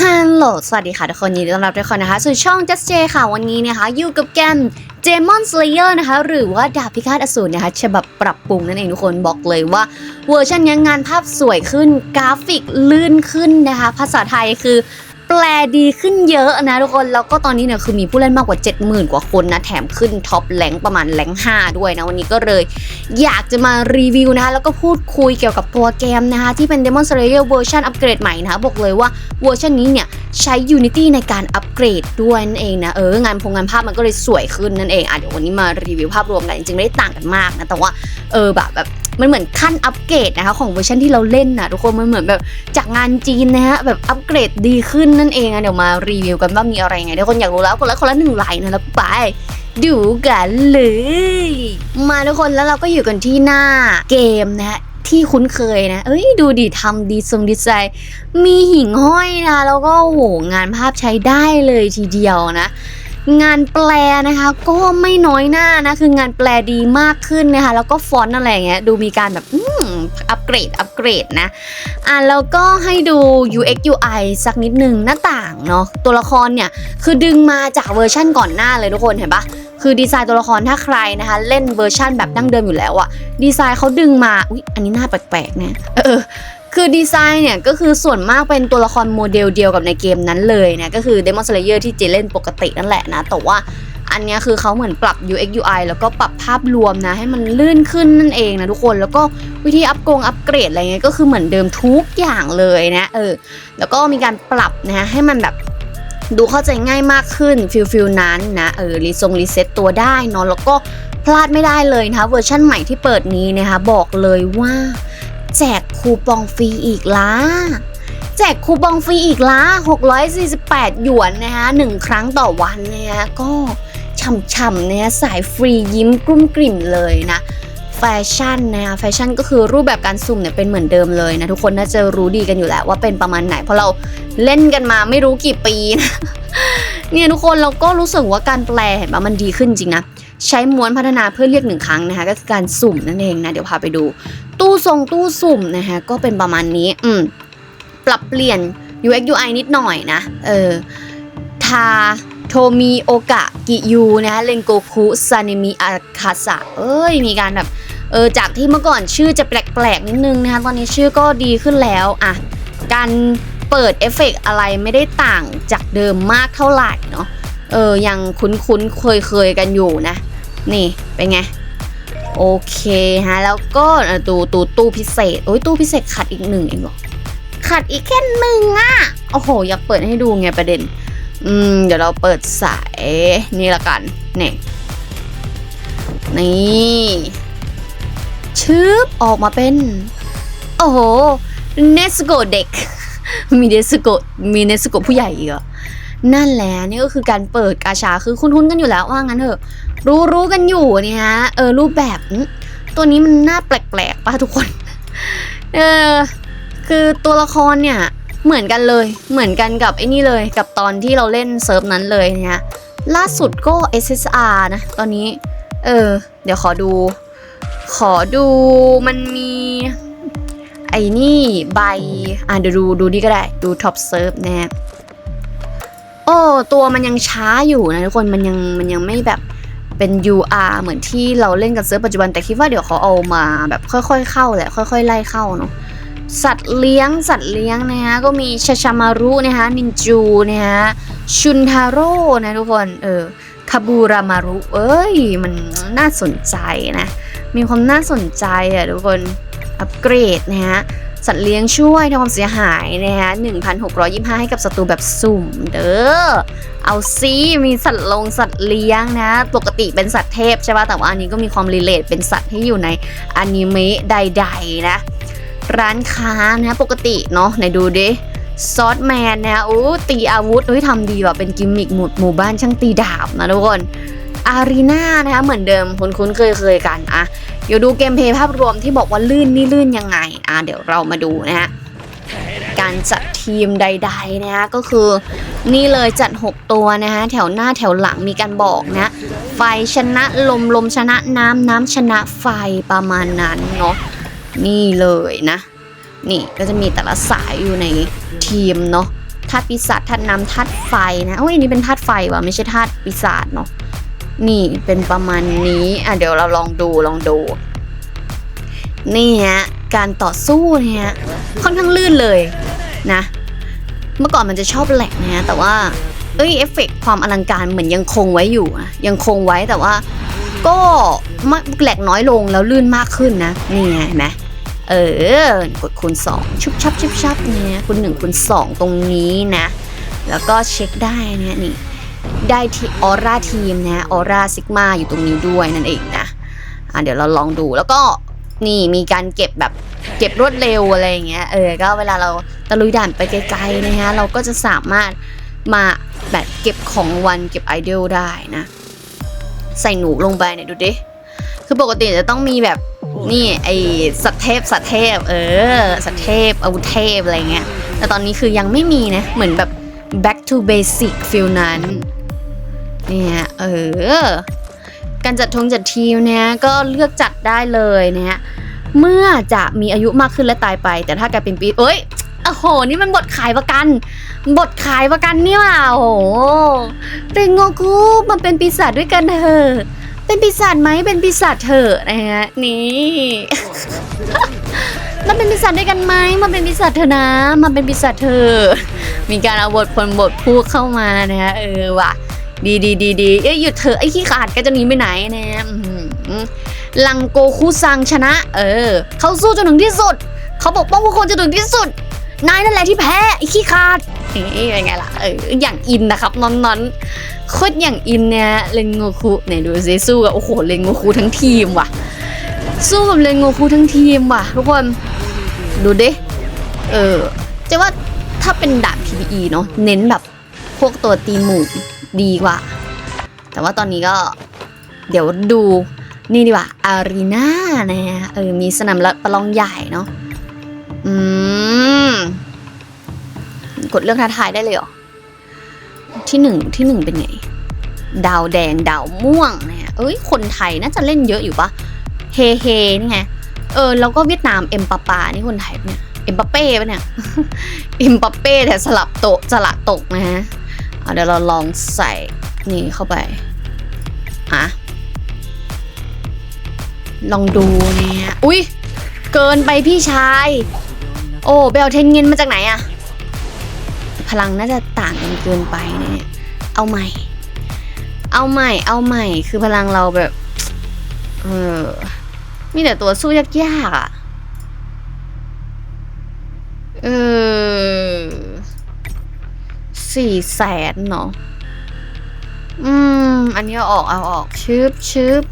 ฮัลโหล สวัสดีค่ะทุกคนยินดีต้อนรับทุกคนนะคะสู่ช่อง Just J ค่ะ วันนี้นะคะ อยู่กับแกม Demon Slayer นะคะ หรือว่าดาบพิฆาตอสูรนะคะฉบับปรับปรุงนั่นเองทุกคนบอกเลยว่า เวอร์ชันนี้งานภาพสวยขึ้นกราฟิกลื่นขึ้นนะคะ ภาษาไทยคือ แปลดีขึ้นเยอะนะทุกคน แล้วก็ตอนนี้เนี่ยคือมีผู้เล่นมากกว่า 70,000 กว่าคนนะ แถมขึ้นท็อปแรงประมาณแรง5 ด้วยนะ วันนี้ก็เลยอยากจะมารีวิวนะคะ แล้วก็พูดคุยเกี่ยวกับตัวเกมนะคะ ที่เป็น Demon Slayer เวอร์ชันอัปเกรดใหม่นะคะ บอกเลยว่าเวอร์ชันนี้เนี่ยใช้ Unity ในการอัปเกรดด้วยนั่นเองนะ เอองานพงงานภาพมันก็เลยสวยขึ้นนั่นเองอะเดี๋ยววันนี้มารีวิวภาพรวมกันจริงๆไม่ได้ต่างกันมากนะแต่ว่าเออแบบแบบ มันเหมือนขั้นอัปเกรดนะคะของเวอร์ชันที่เราเล่นนะทุกคนมันเหมือนแบบจากงานจีนนะฮะแบบอัปเกรดดีขึ้นนั่นเองอะเดี๋ยวมารีวิวกันว่ามีอะไรไงทุกคนอยากรู้แล้วคนละคนละหนึ่งไลน์นะแล้วไปดูกันเลย มาทุกคนแล้วเราก็อยู่กันที่หน้าเกมนะฮะที่คุ้นเคยนะ เอ้ยดูดิทำดีทรงดีไซน์มีหิ่งห้อยนะ แล้วก็โหงานภาพใช้ได้เลยทีเดียวนะ งานแปลนะคะก็ไม่น้อยหน้านะคืองานแปลดีมากขึ้นนะคะแล้วก็ฟอนต์อะไรอย่างเงี้ยดูมีการแบบอัปเกรดอัปเกรดนะอะแล้วก็ให้ดู UX UI สักนิดหนึ่งหน้าต่างเนาะตัวละครเนี่ยคือดึงมาจากเวอร์ชั่นก่อนหน้าเลยทุกคนเห็นปะคือดีไซน์ตัวละครถ้าใครนะคะเล่นเวอร์ชั่นแบบดั้งเดิมอยู่แล้วอะดีไซน์เขาดึงมาอุ๊ยอันนี้หน้าแปลกๆนะเออ คือดีไซน์เนี่ยก็คือส่วนมากเป็นตัวละครโมเดลเดียวกับในเกมนั้นเลยนะก็คือ Demon Slayer ที่เจเล่นปกตินั่นแหละนะ แต่ว่าอันเนี้ยคือเขาเหมือนปรับ UX UI แล้วก็ปรับภาพรวมนะ ให้มันลื่นขึ้นนั่นเองนะทุกคนแล้วก็วิธีอัปกรงอัปเกรดอะไรเงี้ยก็คือเหมือนเดิมทุกอย่างเลยนะเออแล้วก็มีการปรับนะให้มันแบบดูเข้าใจง่ายมากขึ้นฟิลฟิลนั้นนะเออรีทรงรีเซ็ตตัวได้นอะแล้วก็พลาดไม่ได้เลยนะคะเวอร์ชั่นใหม่ที่เปิดนี้นะคะบอกเลยว่า แจกคูปองฟรีอีกละแจกคูปองฟรีอีกละ648 หยวนนะคะหนึ่งครั้งต่อวันนะคะก็ช่ำๆเนะคะสายฟรียิ้มกลุ้มกลิ่มเลยนะ แฟชั่นนะคะแฟชั่นก็คือรูปแบบการสุ่มเนี่ยเป็นเหมือนเดิมเลยนะทุกคนน่าจะรู้ดีกันอยู่แล้วว่าเป็นประมาณไหน เพราะเราเล่นกันมาไม่รู้กี่ปีนะเนี่ยทุกคนเราก็รู้สึกว่าการแปลเห็นปะมันดีขึ้นจริงนะใช้ม้วนพัฒนาเพื่อเรียกหนึ่งครั้งนะคะก็คือการสุ่มนั่นเองนะเดี๋ยวพาไปดู ตู้ทรงตู้สุ่มนะคะก็เป็นประมาณนี้อืมปรับเปลี่ยน UX UI นิดหน่อยนะ เออ ทาโทมิโอกะกิยูนะคะเลนโกคุซานิมิอาคาสะเอ้ย มีการแบบ เออ จากที่เมื่อก่อนชื่อจะแปลกๆนิดนึงนะคะ ตอนนี้ชื่อก็ดีขึ้นแล้ว อะ การเปิดเอฟเฟกต์อะไรไม่ได้ต่างจากเดิมมากเท่าไหร่เนาะ เออ ยังคุ้นๆ เคยๆ กันอยู่นะ นี่ เป็นไง โอเคฮะแล้วก็เอ่อตู้ตู้ตู้พิเศษโอ้ยตู้พิเศษขัดอีกหนึ่งเองหรอขัดอีกแค่หนึ่งอะโอ้โห อยากเปิดให้ดูไงประเด็น อืม เดี๋ยวเราเปิดสายนี่ละกันนี่นี่ชืบออกมาเป็น โอ้โหเนสโกเด็ก มีเนสโกมีเนสโกผู้ใหญ่อีกเหรอ นั่นแหละนี่ก็คือการเปิดกาชาคือคุ้นๆกันอยู่แล้วว่างั้นเถอะ รู้รู้กันอยู่เนี่ยฮะเออรูปแบบตัวนี้มันน่าแปลกๆป่ะทุกคน เออคือตัวละครเนี่ยเหมือนกันเลย เหมือนกันกับไอ้นี่เลยกับตอนที่เราเล่นเซิร์ฟนั้นเลยเนี่ยล่าสุดก็ SSR นะ ตอนนี้ เออ เดี๋ยวขอดู ขอดูมันมี ไอ้นี่ใบ อะเดี๋ยวดูดูนี่ก็ได้ ดูท็อปเซิร์ฟนะ โอ้ตัวมันยังช้าอยู่นะทุกคนมันยังมันยังไม่แบบเป็น UR เหมือนที่เราเล่นกันเซิร์ฟปัจจุบันแต่คิดว่าเดี๋ยวเขาเอามาแบบค่อยๆ เข้าแหละค่อยๆ ไล่เข้าเนาะสัตว์เลี้ยงสัตว์เลี้ยงนะฮะก็มีชาชามารุนะคะนินจูนะฮะชุนทาโร่นะทุกคนเออคาบูรามารุเอ้ยมันน่าสนใจนะ มีความน่าสนใจอะทุกคนอัปเกรดนะฮะ สัตว์เลี้ยงช่วยทำความเสียหายนะฮะ1,625 ให้กับศัตรูแบบสุ่มเด้อ เอาซิมีสัตว์ลงสัตว์เลี้ยงนะ ปกติเป็นสัตว์เทพใช่ป่ะ แต่ว่าอันนี้ก็มีความรีเลทเป็นสัตว์ที่อยู่ในอนิเมะใดๆนะ ร้านค้านะปกติเนาะไหนดูดิซอสแมนนะโอ้ตีอาวุธเฮ้ยทำดีว่ะเป็นกิมมิกหมุดหมู่บ้านช่างตีดาบนะทุกคนอารีนานะคะเหมือนเดิมคุ้นๆเคยๆกันอะ เดี๋ยวดูเกมเพย์ภาพรวมที่บอกว่าลื่นนี่ลื่นยังไง อะเดี๋ยวเรามาดูนะฮะ การจัดทีมใดๆนะฮะก็คือนี่เลยจัด 6 ตัวนะฮะแถวหน้าแถวหลังมีการบอกนะไฟชนะลมลมชนะน้ำน้ำชนะไฟประมาณนั้นเนาะนี่เลยนะ นี่ก็จะมีแต่ละสายอยู่ในทีมเนาะธาตุปีศาจธาตุน้ำธาตุไฟนะโอ้ยนนี้เป็นธาตุไฟว่ะไม่ใช่ธาตุปีศาจเนาะ นี่เป็นประมาณนี้อะเดี๋ยวเราลองดูลองดู นี่ฮะการต่อสู้เนี่ยค่อนข้างลื่นเลยนะ เมื่อก่อนมันจะชอบแหลกนะฮะแต่ว่าเอ้ยเอฟเฟกต์ความอลังการเหมือนยังคงไว้อยู่อะยังคงไว้แต่ว่า ก็ไม่แหลกน้อยลงแล้วลื่นมากขึ้นนะนี่ไงเห็นไหมเออกดคูณ 2 ชุบชับชุบชับเนี่ยคูณ1คูณ2ตรงนี้นะ แล้วก็เช็คได้นะนี่ ได้ที่ออร่าทีมนะออร่าซิกมาอยู่ตรงนี้ด้วยนั่นเองนะอะเดี๋ยวเราลองดูแล้วก็นี่มีการเก็บแบบเก็บรวดเร็วอะไรอย่างเงี้ยเออก็เวลาเราตะลุยด่านไปไกลๆนะฮะเราก็จะสามารถมาแบบเก็บของวันเก็บไอเดลได้นะ ใส่หนูลงไปเนี่ยดูดิ คือปกติจะต้องมีแบบนี่ไอสัตเทพสัตเทพ เออ สัตเทพอาวุธเทพอะไรเงี้ยแต่ตอนนี้คือยังไม่มีนะ เหมือนแบบ back to basic ฟิลนั้น เนี่ยเออการจัดทงจัดทีมเนี่ยก็เลือกจัดได้เลยเนี่ยเมื่อจะมีอายุมากขึ้นและตายไป แต่ถ้ากลายเป็นปีเอ้ยโอ้โห นี่มันบทขายประกัน บทขายประกันนี่ว่าโอ้โหเรนโงคุมาเป็นปีศาจด้วยกันเถอะเป็นปีศาจไหมเป็นปีศาจเถอะนะฮะนี่มาเป็นปีศาจด้วยกันไหมมาเป็นปีศาจเถอะนะมาเป็นปีศาจเถอะมีการเอาบทคนบทพูดเข้ามานะฮะเออว่ะ ดีดีดีดีเอ้ยหยุดเถอะไอ้ขี้ขาดแก็จะหนีไปไหนเนี่ยลังโกคุซังชนะ เออ เขาสู้จนถึงที่สุด เขาปกป้องพวกคนจนถึงที่สุด นายนั่นแหละที่แพ้ไอ้ขี้ขาดเอ๊ะเป็นไงล่ะ เออ อย่างอินนะครับนอนนอนโคตรอย่างอินเนี่ยเลนโงคุไหนดูซิสู้กับโอ้โหเลนโงคุทั้งทีมว่ะ สู้กับเลนโงคุทั้งทีมว่ะ ทุกคนดูดิ เออจะว่าถ้าเป็นดาน PVE เนาะเน้นแบบพวกตัวตีหมู่ ดีกว่า แต่ว่าตอนนี้ก็เดี๋ยวดูนี่ดีกว่าอารีนานะฮะเออมีสนามละประลองใหญ่เนาะอืมกดเลือกท้าทายได้เลยเหรอที่หนึ่งที่หนึ่งเป็นไง ดาวแดงดาวม่วงเนี่ยเอ้ยคนไทยน่าจะเล่นเยอะอยู่ปะเฮเฮนี่ไงเออแล้วก็เวียดนามเอ็มปาปานี่คนไทยเนี่ยเอ็มปาเป้ปะเนี่ยเอ็มปาเป้แต่สลับโตสละตกนะฮะ เดี๋ยวเราลองใส่นี่เข้าไปอะลองดูเนี่ยอุ้ยเกินไปพี่ชาย โอ้ไปเอาเทนเงินมาจากไหนอะพลังน่าจะต่างกันเกินไปเนี่ยเอาใหม่ เอาใหม่ เอาใหม่ คือพลังเราแบบเออมีแต่ตัวสู้ยากๆอะเออ สี่แสนเนาะอืม อันนี้ออกเอาออกชึบชึบ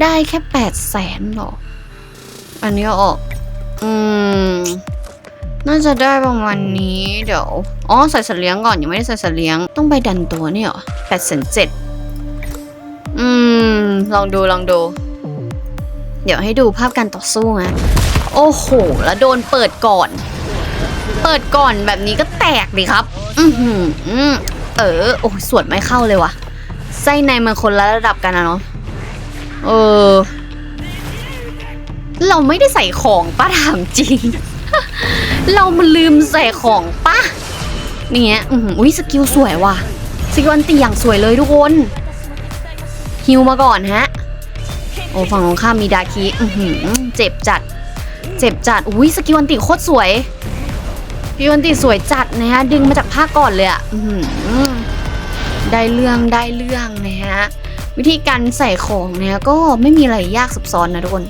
ได้แค่แปดแสนหรอ อันนี้ออก อืม น่าจะได้ประมาณนี้เดี๋ยว อ๋อ ใส่สัตว์เลี้ยงก่อนยังไม่ได้ใส่สัตว์เลี้ยง ต้องไปดันตัวเนี่ยหรอแปดแสนเจ็ดอืม ลองดูลองดู เดี๋ยวให้ดูภาพการต่อสู้นะโอ้โห แล้วโดนเปิดก่อน เปิดก่อนแบบนี้ก็แตกดิครับ อือหืออืมเออ โอ้ยสวดไม่เข้าเลยว่ะ ไส้ในมันคนละระดับกันนะเนาะ เออ เราไม่ได้ใส่ของป้าถามจริง เรามันลืมใส่ของป้าเนี่ยอืออุ้ยสกิลสวยว่ะ สกิลอันตีอย่างสวยเลยทุกคนฮิวมาก่อนฮะ โอ้ฝั่งของข้ามมีดาคิอือหือเจ็บจัด เจ็บจัด อุ้ยสกิลอันติโคตรสวย สกิลอันติสวยจัดนะฮะ ดึงมาจากภาคก่อนเลยอะได้เรื่องได้เรื่องนะฮะ วิธีการใส่ของเนี่ยก็ไม่มีอะไรยากซับซ้อนนะทุกคน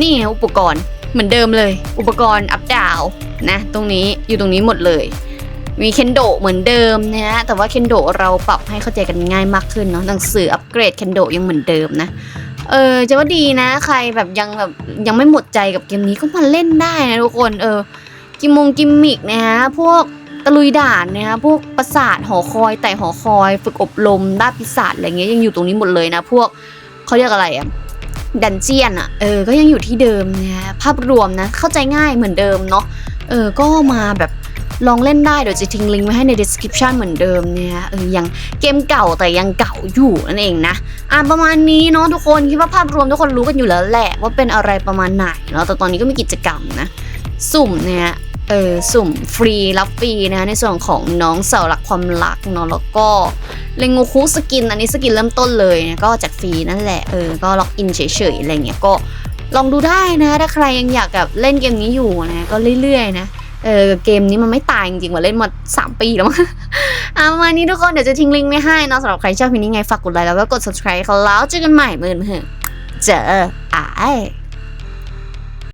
นี่อุปกรณ์เหมือนเดิมเลย อุปกรณ์อัพดาวนะตรงนี้อยู่ตรงนี้หมดเลย มีเคนโดเหมือนเดิมนะฮะแต่ว่าเคนโดเราปรับให้เข้าใจกันง่ายมากขึ้นเนาะหนังสืออัปเกรดเคนโดยังเหมือนเดิมนะเออจะว่าดีนะ ใครแบบยังแบบยังไม่หมดใจกับเกมนี้ก็มาเล่นได้นะทุกคน เออ กิมมงกิมมิกนะฮะพวกตะลุยด่านนะฮะพวกปราสาทหอคอยไต่หอคอย ฝึกอบรมด้านปีศาจอะไรเงี้ยยังอยู่ตรงนี้หมดเลยนะ พวกเขาเรียกอะไรอะดันเจียนอะเออก็ยังอยู่ที่เดิมนะฮะภาพรวมนะเข้าใจง่ายเหมือนเดิมเนาะเออก็มาแบบลองเล่นได้เดี๋ยวจะทิ้งลิงก์ไว้ให้ใน description เหมือนเดิมเนี่ยเออยังเกมเก่าแต่ยังเก่าอยู่นั่นเองนะ อะประมาณนี้เนาะทุกคนคิดว่าภาพรวมทุกคนรู้กันอยู่แล้วแหละว่าเป็นอะไรประมาณไหนเนาะแต่ตอนนี้ก็มีกิจกรรมนะ สุ่มเนี่ย เออสุ่มฟรีรับฟรีนะคะในส่วนของน้องเสาหลักความรักเนาะแล้วก็เลงโงคุสกินอันนี้สกินเริ่มต้นเลยนะก็จากฟรีนั่นแหละเออก็ล็อกอินเฉยๆอะไรเงี้ยก็ลองดูได้นะถ้าใครยังอยากแบบเล่นเกมนี้อยู่นะก็เรื่อยๆนะเออเกมนี้มันไม่ตายจริงๆว่าเล่นมา 3 ปีแล้วมั้งอะประมาณนี้ทุกคนเดี๋ยวจะทิ้งลิงก์ไว้ให้นะสำหรับใครชอบคลิปนี้ไงฝากกดไลค์แล้วก็กด subscribe เขาแล้วเจอกันใหม่เมื่อเมื่อเจออ้าย